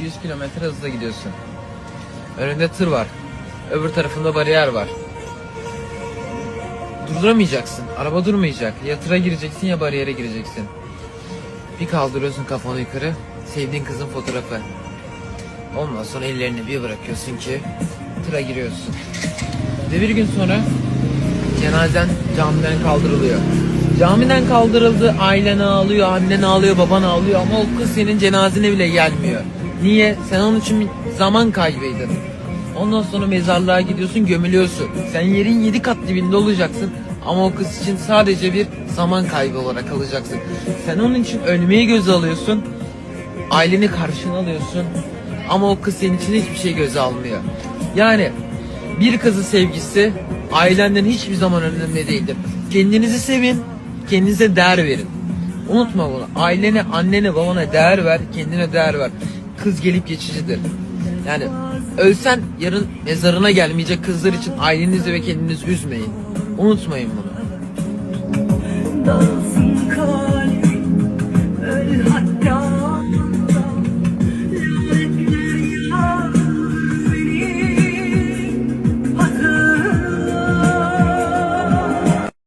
200 kilometre hızla gidiyorsun. Önünde tır var. Öbür tarafında bariyer var. Durduramayacaksın. Araba durmayacak. Ya tıra gireceksin ya bariyere gireceksin. Bir kaldırıyorsun kafanı yukarı. Sevdiğin kızın fotoğrafı. Ondan sonra ellerini bir bırakıyorsun ki tıra giriyorsun. Ve bir gün sonra cenazen camiden kaldırılıyor. Camiden kaldırıldı, ailen ağlıyor, annen ağlıyor, baban ağlıyor ama o kız senin cenazene bile gelmiyor. Niye? Sen onun için zaman kaybıydın. Ondan sonra mezarlığa gidiyorsun, gömülüyorsun. Sen yerin yedi kat dibinde olacaksın ama o kız için sadece bir zaman kaybı olarak kalacaksın. Sen onun için ölmeyi göze alıyorsun, aileni karşına alıyorsun ama o kız senin için hiçbir şey göze almıyor. Yani bir kızın sevgisi ailenden hiçbir zaman önemli değildir. Kendinizi sevin, kendinize değer verin. Unutma bunu. Ailene, annene, babana değer ver, kendine değer ver. Kız gelip geçicidir. Yani ölsen yarın mezarına gelmeyecek kızlar için ailenizi ve kendinizi üzmeyin. Unutmayın bunu.